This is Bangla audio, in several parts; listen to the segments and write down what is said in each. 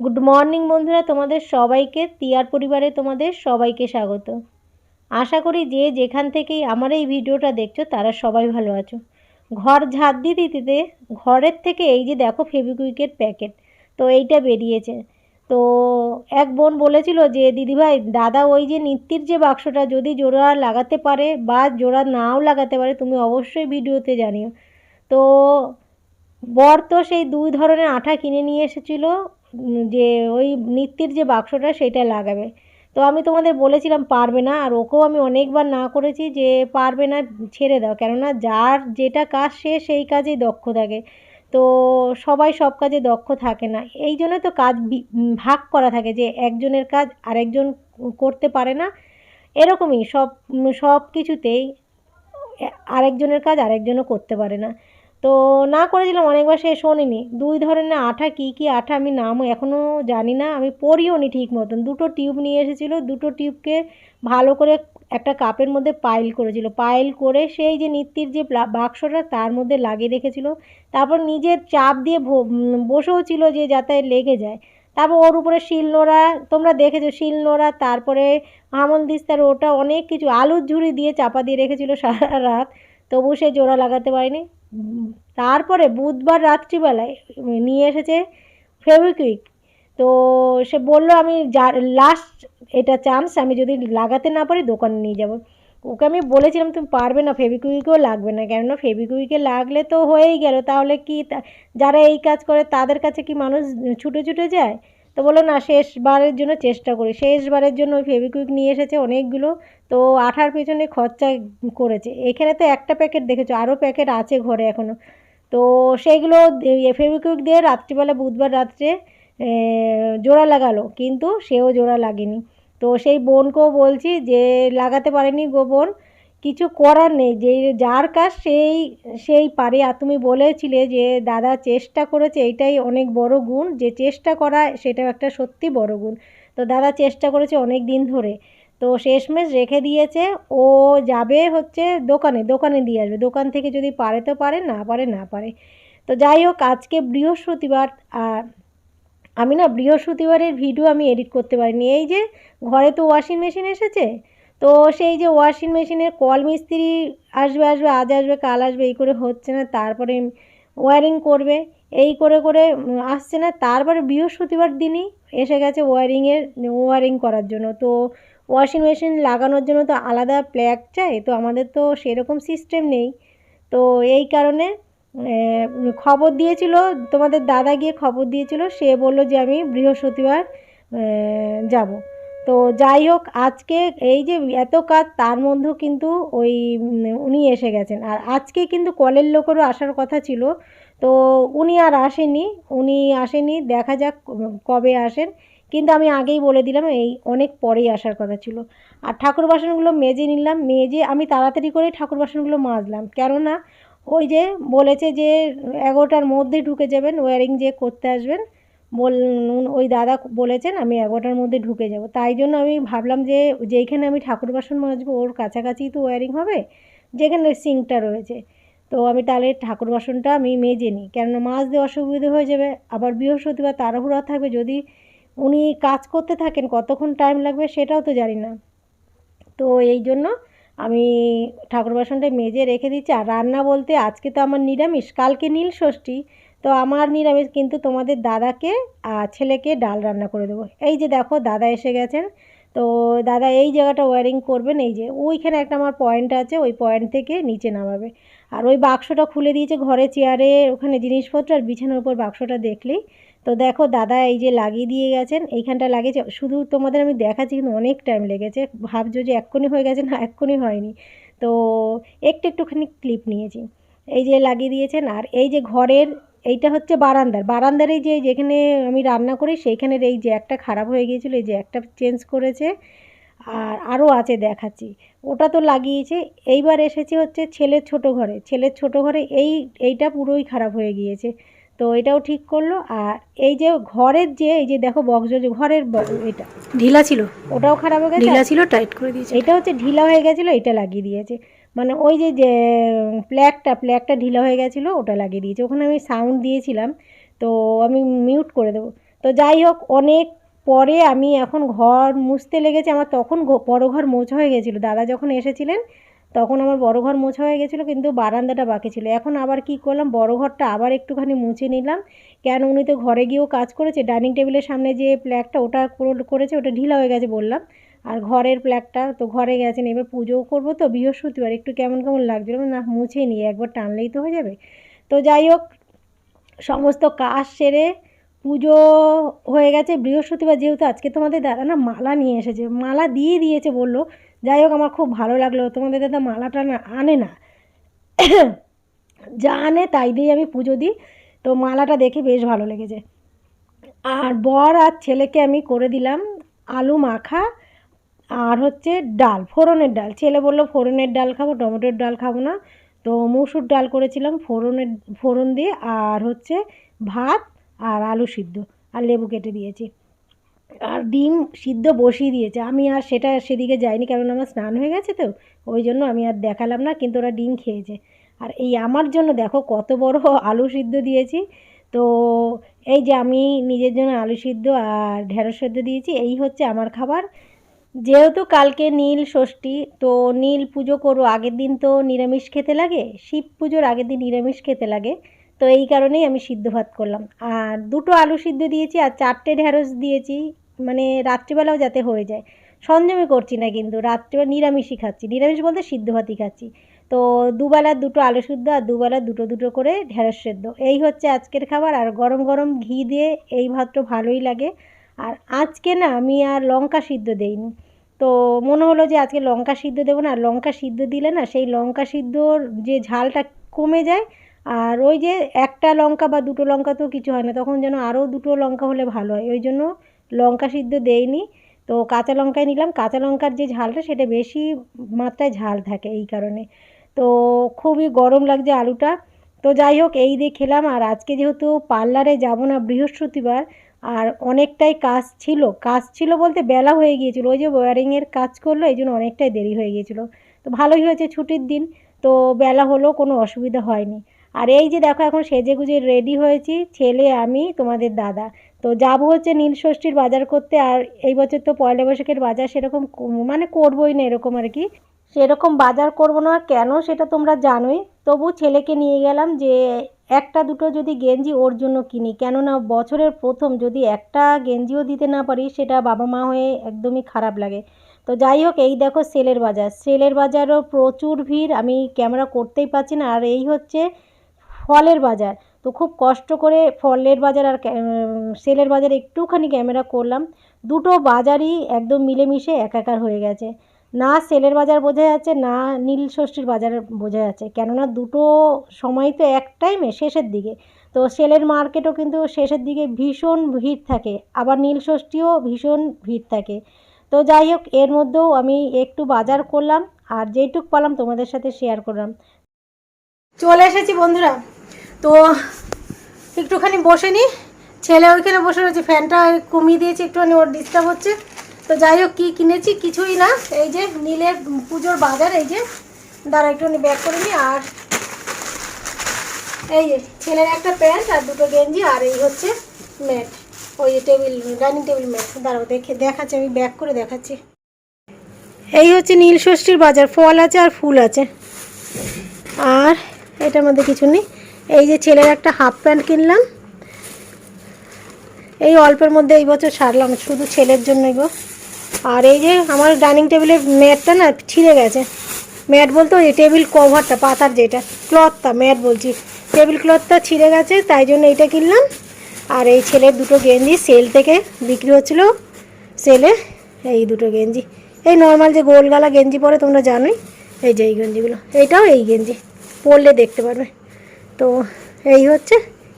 গুড মর্নিং বন্ধুরা। তোমাদের সবাইকে, তিয়ার পরিবারে তোমাদের সবাইকে স্বাগত। আশা করি যে যেখান থেকেই আমার এই ভিডিওটা দেখছ, তারা সবাই ভালো আছো। ঘর ঝাঁট দিতে দিতে, ঘরের থেকে এই যে দেখো ফেবিকুইকের প্যাকেট, তো এইটা বেরিয়েছে। তো এক বোন বলেছিল যে, দিদিভাই, দাদা ওই যে নিত্যির যে বাক্সটা যদি জোড়া লাগাতে পারে বা জোড়া নাও লাগাতে পারে, তুমি অবশ্যই ভিডিওতে জানিও। তো বর তো সেই দুই ধরনের আঠা কিনে নিয়ে এসেছিল। যে ওই নিত্যির যে বাক্সটা সেটা লাগাবে। তো আমি তোমাদের বলেছিলাম পারবে না, আর ওকেও আমি অনেকবার না করেছি যে পারবে না, ছেড়ে দাও। কেননা যার যেটা কাজ সে সেই কাজেই দক্ষ থাকে। তো সবাই সব কাজে দক্ষ থাকে না। এই জন্য তো কাজ ভাগ করা থাকে যে একজনের কাজ আরেকজন করতে পারে না। এরকমই সব সব কিছুতেই আরেকজনের কাজ আরেকজনও করতে পারে না। তো না করেছিলাম অনেকবার সে শোনেনি। দুই ধরনের আঠা, কী কী আঠা আমি নামও এখনও জানি না, আমি পড়িও নি ঠিক মতন। দুটো টিউব নিয়ে এসেছিল, দুটো টিউবকে ভালো করে একটা কাপের মধ্যে পাইল করেছিল। পাইল করে সেই যে নিত্যির যে বাক্সটা তার মধ্যে লাগিয়ে রেখেছিল। তারপর নিজের চাপ দিয়ে বসেও ছিল যে যাতে লেগে যায়। তারপর ওর উপরে শিলনোড়া তোমরা দেখেছ শিলনোড়া তারপরে আমন দিস্তার ওটা, অনেক কিছু, আলুর ঝুড়ি দিয়ে চাপা দিয়ে রেখেছিল সারা রাত। তবু সে জোড়া লাগাতে পারেনি। তারপরে বুধবার রাত্রিবেলায় নিয়ে এসেছে ফেভিকুইক। তো সে বলল, আমি যা লাস্ট এটা চান্স আমি যদি লাগাতে না পারি দোকানে নিয়ে যাব। ওকে আমি বলেছিলাম, তুমি পারবে না, ফেভিকুইকেও লাগবে না। কেননা ফেভিকুইকে লাগলে তো হয়েই গেল। তাহলে কি যারা এই কাজ করে, তাদের কাছে কি মানুষ ছুটে ছুটে যায়? তো বলল না, শেষবারের জন্য চেষ্টা করি। শেষবারের জন্য ওই ফেভিকুইক নিয়ে এসেছে অনেকগুলো, তো আঠার পেছনে খরচা করেছে। এখানে তো একটা প্যাকেট দেখেছ, আরও প্যাকেট আছে ঘরে এখনও তো সেইগুলো ফেভিকুইক দিয়ে রাত্রিবেলা, বুধবার রাত্রে জোড়া লাগালো, কিন্তু সেও জোড়া লাগেনি। তো সেই বোনকেও বলছি যে, লাগাতে পারেনি গো বোন কিছু করার নেই, যে যার কাজ সেই সেই পারে। আর তুমি বলেছিলে যে দাদা চেষ্টা করেছে এইটাই অনেক বড় গুণ, যে চেষ্টা করা সেটাও একটা সত্যি বড় গুণ। তো দাদা চেষ্টা করেছে অনেক দিন ধরে। তো শেষমেশ রেখে দিয়েছে, ও যাবে হচ্ছে দোকানে দোকানে দিয়ে আসবে। দোকান থেকে যদি পারে তো পারে, না পারে না পারে। তো যাই হোক, আজকে বৃহস্পতিবার আমি না বৃহস্পতিবারের ভিডিও আমি এডিট করতে পারিনি। এই যে ঘরে তো ওয়াশিং মেশিন এসেছে তো সেই যে ওয়াশিং মেশিনের কল মিস্ত্রি আসবে আসবে, আজ আসবে, কাল আসবে, এই করে হচ্ছে না, তারপরে ওয়ারিং করবে, এই করে করে আসছে না, তারপরে বৃহস্পতিবার দিনই এসে গেছে ওয়ারিংয়ের ওয়ারিং করার জন্য। তো ওয়াশিং মেশিন লাগানোর জন্য তো আলাদা প্ল্যাগ চাই, তো আমাদের তো সেরকম সিস্টেম নেই। তো এই কারণে খবর দিয়েছিল, তোমাদের দাদা গিয়ে খবর দিয়েছিল, সে বলল যে আমি বৃহস্পতিবার যাব। তো যাই হোক, আজকে এই যে এত কাজ, তার মধ্যেও কিন্তু ওই উনি এসে গেছেন। আর আজকে কিন্তু কলের লোকেরও আসার কথা ছিল। তো উনি আর আসেনি উনি আসেনি দেখা যাক কবে আসেন। কিন্তু আমি আগেই বলে দিলাম, এই অনেক পরেই আসার কথা ছিল। আর ঠাকুর বাসনগুলো মেজে নিলাম, মেজে আমি তাড়াতাড়ি করে ঠাকুর বাসনগুলো মাজলাম। কেননা ওই যে বলেছে যে এগারোটার মধ্যে ঢুকে যাবেন, ওয়ারিং যে করতে আসবেন বল ওই দাদা বলেছেন আমি এগারোটার মধ্যে ঢুকে যাব। তাই জন্য আমি ভাবলাম যে যেইখানে আমি ঠাকুর বাসন মাজবো ওর কাছাকাছিই তো ওয়ারিং হবে, যেখানে সিঙ্কটা রয়েছে। তো আমি তাহলে ঠাকুর বাসনটা আমি মেজে নিই। কেননা মাজতে অসুবিধে হয়ে যাবে, আবার বৃহস্পতিবার তাড়াহুড়া থাকবে, যদি উনি কাজ করতে থাকেন, কতক্ষণ টাইম লাগবে সেটাও তো জানি না। তো এই জন্য আমি ঠাকুর বাসনটা মেজে রেখে দিচ্ছি। আর রান্না বলতে আজকে তো আমার নিরামিষ, কালকে নীল ষষ্ঠী। তো আমার নিরামিষ কিন্তু তোমাদের দাদাকে আর ছেলেকে ডাল রান্না করে দেবো। এই যে দেখো দাদা এসে গেছেন। তো দাদা এই জায়গাটা ওয়ারিং করবেন, এই যে ওইখানে একটা আমার পয়েন্ট আছে, ওই পয়েন্ট থেকে নিচে নামাবে। আর ওই বাক্সটা খুলে দিয়েছে ঘরে চেয়ারে ওখানে জিনিসপত্র আর বিছানার উপর বাক্সটা দেখলেই তো দেখো দাদা এই যে লাগিয়ে দিয়ে গেছেন, এইখানটা লাগিয়েছে। শুধু তোমাদের আমি দেখাচ্ছি, কিন্তু অনেক টাইম লেগেছে। ভাবছ যে এক্ষুনি হয়ে গেছে না, এক্ষুনি হয়নি। তো একটু একটুখানি ক্লিপ নিয়েছি। এই যে লাগিয়ে দিয়েছেন, আর এই যে ঘরের এইটা হচ্ছে বারান্দার। বারান্দার এই যে যেখানে আমি রান্না করি সেইখানের এই যে একটা খারাপ হয়ে গিয়েছিল এই যে একটা চেঞ্জ করেছে। আর আরও আছে দেখাচ্ছি। ওটা তো লাগিয়েছে। এইবার এসেছে হচ্ছে ছেলের ছোট ঘরে। ছেলের ছোট ঘরে এই এইটা পুরোই খারাপ হয়ে গিয়েছে। তো এটাও ঠিক করল। আর এই যে ঘরের যে এই যে দেখো বক্স যে ঘরের এটা ঢিলা ছিল। ওটাও খারাপ হয়ে গেছে। ঢিলা ছিল টাইট করে দিয়েছে। এটা হচ্ছে ঢিলা হয়ে গেছিল এটা লাগিয়ে দিয়েছে। মানে ওই যে যে প্ল্যাগটা প্ল্যাগটা ঢিলা হয়ে গেছিল, ওটা লাগিয়ে দিয়েছে। ওখানে আমি সাউন্ড দিয়েছিলাম, তো আমি মিউট করে দেবো। তো যাই হোক, অনেক পরে আমি এখন ঘর মুছতে লেগেছি। আমার তখন বড় ঘর মোছা হয়ে গেছিল। দাদা যখন এসেছিলেন, তখন আমার বড় ঘর মোছা হয়ে গেছিল, কিন্তু বারান্দাটা বাকি ছিল। এখন আবার কি করলাম, বড় ঘরটা আবার একটুখানি মুছে নিলাম। কেন উনি তো ঘরে গিয়েও কাজ করেছে, ডাইনিং টেবিলের সামনে যে প্ল্যাগটা ওটা করেছে, ওটা ঢিলা হয়ে গেছে বললাম। আর ঘরের প্ল্যাগটা তো ঘরে গেছেন, এবার পুজোও করব তো, বৃহস্পতিবার, একটু কেমন কেমন লাগছিল? না মুছে নিয়ে, একবার টানলেই তো হয়ে যাবে। তো যাই হোক, সমস্ত কাজ সেরে পুজো হয়ে গেছে, বৃহস্পতিবার যেহেতু আজকে তোমাদের দাদা না মালা নিয়ে এসেছে, মালা দিয়ে দিয়েছে বলল, যাই হোক, আমার খুব ভালো লাগল, তোমাদের দাদা মালাটা না আনে না, যা আনে তাই দিয়ে আমি পুজো দিই, তো মালাটা দেখে বেশ ভালো লেগেছে। আর বর আর ছেলেকে আমি করে দিলাম আলু মাখা আর হচ্ছে ডাল, ফোড়নের ডাল। ছেলে বলল, ফোড়নের ডাল খাব, টমেটোর ডাল খাব না। তো মুসুর ডাল করেছিলাম ফোড়নের, ফোড়ন দিয়ে, আর হচ্ছে ভাত আর আলু সিদ্ধ আর লেবু কেটে দিয়েছি। আর ডিম সিদ্ধ বসিয়ে দিয়েছে। আমি আর সেটা সেদিকে যাইনি কারণ আমার স্নান হয়ে গেছে তো, ওই জন্য আমি আর দেখালাম না, কিন্তু ওরা ডিম খেয়েছে। আর এই আমার জন্য দেখো, কত বড় আলু সিদ্ধ দিয়েছি। তো এই যে আমি নিজের জন্য আলু সিদ্ধ আর ঢেঁড়স সিদ্ধ দিয়েছি, এই হচ্ছে আমার খাবার। যেহেতু কালকে নীল ষষ্ঠী, তো নীল পুজো করো, আগের দিন তো নিরামিষ খেতে লাগে, শিব পুজোর আগের দিন নিরামিষ খেতে লাগে, তো এই কারণেই আমি সিদ্ধ ভাত করলাম। আর দুটো আলু সিদ্ধ দিয়েছি আর চারটে ঢ্যাঁড়স দিয়েছি মানে রাত্রিবেলাও যাতে হয়ে যায়। সঞ্জমে করছি না কিন্তু, রাত্রিবেলা নিরামিষই খাচ্ছি। নিরামিষ বলতে সিদ্ধ ভাতই খাচ্ছি। তো দুবেলার দুটো আলু সিদ্ধ আর দুবেলা দুটো দুটো করে ঢ্যাঁড়স সেদ্ধ। এই হচ্ছে আজকের খাবার, আর গরম গরম ঘি দিয়ে এই ভাতটা ভালোই লাগে। আর আজকে না আমি আর লঙ্কা সিদ্ধ দেইনি। তো মনে হলো যে আজকে লঙ্কা সিদ্ধ দেবো না, আর লঙ্কা সিদ্ধ দিলে না সেই লঙ্কা সিদ্ধর যে ঝালটা কমে যায়, আর ওই যে একটা লঙ্কা বা দুটো লঙ্কা তো কিছু হয় না, তখন যেন আরও দুটো লঙ্কা হলে ভালো হয়। ওই জন্য লঙ্কা সিদ্ধ দেইনি। তো কাঁচা লঙ্কায় নিলাম। কাঁচা লঙ্কার যে ঝালটা সেটা বেশি মাত্রায় ঝাল থাকে এই কারণে। তো খুবই গরম লাগছে আলুটা। তো যাই হোক, এই দিয়ে খেলাম। আর আজকে যেহেতু পার্লারে যাব না বৃহস্পতিবার আর অনেকটাই কাজ ছিল। কাজ ছিল বলতে বেলা হয়ে গিয়েছিল। ওই যে ওয়ারিংয়ের কাজ করল, এই জন্য অনেকটাই দেরি হয়ে গিয়েছিল। তো ভালোই হয়েছে ছুটির দিন। তো বেলা হলেও কোনো অসুবিধা হয়নি। আর এই যে দেখো, এখন সেজে গুজে রেডি হয়েছি ছেলে, আমি, তোমাদের দাদা। তো যাব হচ্ছে নীলষষ্ঠীর বাজার করতে। আর এই বছর তো পয়লা বৈশাখের বাজার সেরকম মানে করবোই না এরকম আর কি। সেরকম বাজার করব না। কেন সেটা তোমরা জানোই। তবু ছেলেকে নিয়ে গেলাম যে একটা দুটো যদি গেঞ্জি ওর জন্য কিনি, কেননা বছরের প্রথম যদি একটা গেঞ্জিও দিতে না পারি, সেটা বাবা মা হয়ে একদমই খারাপ লাগে। তো যাই হোক, এই দেখো সেলের বাজার। সেলের বাজারও প্রচুর ভিড়, আমি ক্যামেরা করতেই পারছি না। আর এই হচ্ছে ফলের বাজার। তো খুব কষ্ট করে ফলের বাজার আর সেলের বাজার একটুখানি ক্যামেরা করলাম। দুটো বাজারই একদম মিলেমিশে একাকার হয়ে গেছে। না সেলের বাজার বোঝা যাচ্ছে, না নীল ষষ্ঠীর বাজার বোঝা যাচ্ছে। কেননা দুটো সময় তো এক টাইমে শেষের দিকে। তো সেলের মার্কেটও কিন্তু শেষের দিকে ভীষণ ভিড় থাকে। আবার নীল ষষ্ঠীও ভীষণ ভিড় থাকে। তো যাই হোক, এর মধ্যেও আমি একটু বাজার করলাম আর যেইটুক পালাম তোমাদের সাথে শেয়ার করলাম। চলে এসেছি বন্ধুরা। তো একটুখানি বসে নি। ছেলে ওইখানে বসে রয়েছে, ফ্যানটা কমিয়ে দিয়েছি, একটুখানি ওর ডিস্টার্ব হচ্ছে। তো যাই হোক, কী কিনেছি? কিছুই না। এই যে নীলের পুজোর বাজার, এই যে। দাঁড়া একটুখানি ব্যাক করে নিই আর এই যে ছেলের একটা প্যান্ট আর দুটো গেঞ্জি, আর এই হচ্ছে ম্যাট। ওই টেবিল, ডাইনিং টেবিল ম্যাট। দাঁড়াও দেখে, দেখাচ্ছি, আমি ব্যাক করে দেখাচ্ছি। এই হচ্ছে নীল ষষ্ঠীর বাজার। ফল আছে আর ফুল আছে। আর এটার মধ্যে কিছু নেই। এই যে ছেলের একটা হাফ প্যান্ট কিনলাম। এই অল্পের মধ্যে এই বছর সারলাম। শুধু ছেলের জন্যই গো। আর এই যে আমার ডাইনিং টেবিলের ম্যাটটা না ছিঁড়ে গেছে। ম্যাট বলতে ওই টেবিল কভারটা, পাতার যেটা ক্লথটা ম্যাট বলছি। টেবিল ক্লথটা ছিঁড়ে গেছে, তাই জন্য এইটা কিনলাম। আর এই ছেলের দুটো গেঞ্জি সেল থেকে বিক্রি হচ্ছিল। সেলে এই দুটো গেঞ্জি। এই নর্মাল যে গোলগালা গেঞ্জি পরে তোমরা জানোই, এই যে এই গেঞ্জিগুলো। এইটাও এই গেঞ্জি, পরলে দেখতে পারবে। তো এই হচ্ছে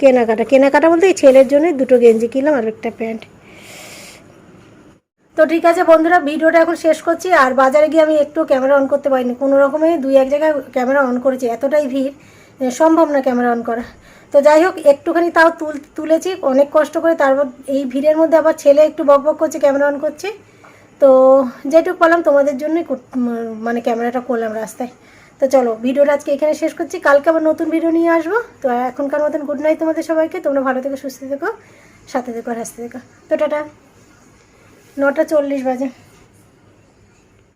কেনাকাটা। কেনাকাটা বলতে এই ছেলের জন্য দুটো গেঞ্জি কিনলাম আর একটা প্যান্ট। তো ঠিক আছে বন্ধুরা, ভিডিওটা এখন শেষ করছি। আর বাজারে গিয়ে আমি একটু ক্যামেরা অন করতে পারিনি। কোনো রকমে দুই এক জায়গায় ক্যামেরা অন করেছি। এতটাই ভিড় সম্ভব না ক্যামেরা অন করা। তো যাই হোক, একটুখানি তাও তুল তুলেছি। অনেক কষ্ট করে তারপর এই ভিড়ের মধ্যে আবার ছেলে একটু বক বক করছে ক্যামেরা অন করছে। তো যেটুকু পারলাম তোমাদের জন্যই মানে ক্যামেরাটা করলাম রাস্তায়। তো চলো, ভিডিওটা আজকে এখানে শেষ করছি। কালকে আবার নতুন ভিডিও নিয়ে আসব। তো এখনকার মতন গুড নাইট তোমাদের সবাইকে। তোমরা ভালো থেকো, সুস্থ থেকো, সাথে আর হাসতে দেখো তো টাটা। নটা চল্লিশ বাজে।